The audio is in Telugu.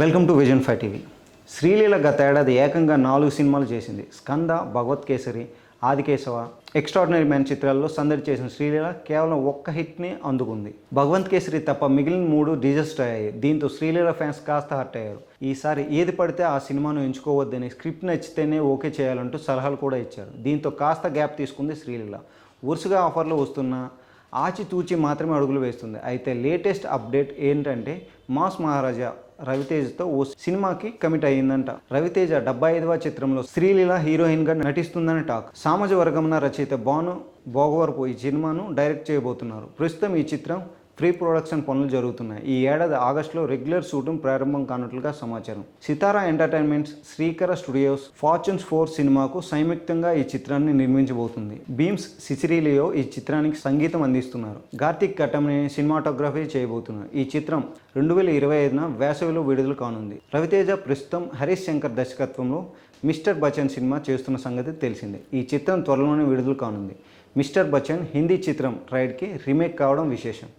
Welcome to Vision five TV Sreeleela గత ఏడాది ఏకంగా నాలుగు సినిమాలు చేసింది. స్కంద భగవత్ కేసరి ఆదికేశవ. ఎక్స్ట్రాడినరీ మ్యాన్ చిత్రాల్లో సందడి చేసిన శ్రీలీల కేవలం ఒక్క హిట్ని అందుకుంది. భగవంత్ కేసరి తప్ప మిగిలిన మూడు డిజాస్టర్ అయ్యాయి. దీంతో శ్రీలీల ఫ్యాన్స్ కాస్త హర్ట్ అయ్యారు. ఈసారి ఏది పడితే ఆ సినిమాను ఎంచుకోవద్దని స్క్రిప్ట్ నచ్చితేనే ఓకే చేయాలంటూ సలహాలు కూడా ఇచ్చారు. దీంతో కాస్త గ్యాప్ తీసుకుంది శ్రీలీల. వరుసగా ఆఫర్లు వస్తున్న ఆచితూచి మాత్రమే అడుగులు వేస్తుంది. అయితే లేటెస్ట్ అప్డేట్ ఏంటంటే మాస్ మహారాజా రవితేజ్తో ఓ సినిమాకి కమిట్ అయ్యిందంట. రవితేజ డెబ్బై ఐదవ చిత్రంలో శ్రీలీల హీరోయిన్గా నటిస్తుందని టాక్. సామాజ వర్గమున రచయిత బాను భోగవరపు ఈ సినిమాను డైరెక్ట్ చేయబోతున్నారు. ప్రస్తుతం ఈ చిత్రం ప్రీ ప్రొడక్షన్ పనులు జరుగుతున్నాయి. ఈ ఏడాది ఆగస్టులో రెగ్యులర్ షూటింగ్ ప్రారంభం కానున్నట్లుగా సమాచారం. Sithara entertainments Srikara studios fortunes four సినిమాకు సంయుక్తంగా ఈ చిత్రాన్ని నిర్మించబోతుంది. బీమ్స్ సిసిరీలియో ఈ చిత్రానికి సంగీతం అందిస్తున్నారు. కార్తిక్ ఘట్టంని సినిమాటోగ్రఫీ చేయబోతున్నారు. ఈ చిత్రం రెండు వేల ఇరవై ఐదున వేసవిలో విడుదల కానుంది. రవితేజ ప్రస్తుతం హరీష్ శంకర్ దర్శకత్వంలో మిస్టర్ బచ్చన్ సినిమా చేస్తున్న సంగతి తెలిసిందే. ఈ చిత్రం త్వరలోనే విడుదల కానుంది. మిస్టర్ బచ్చన్ హిందీ చిత్రం రైడ్కి రీమేక్ కావడం విశేషం.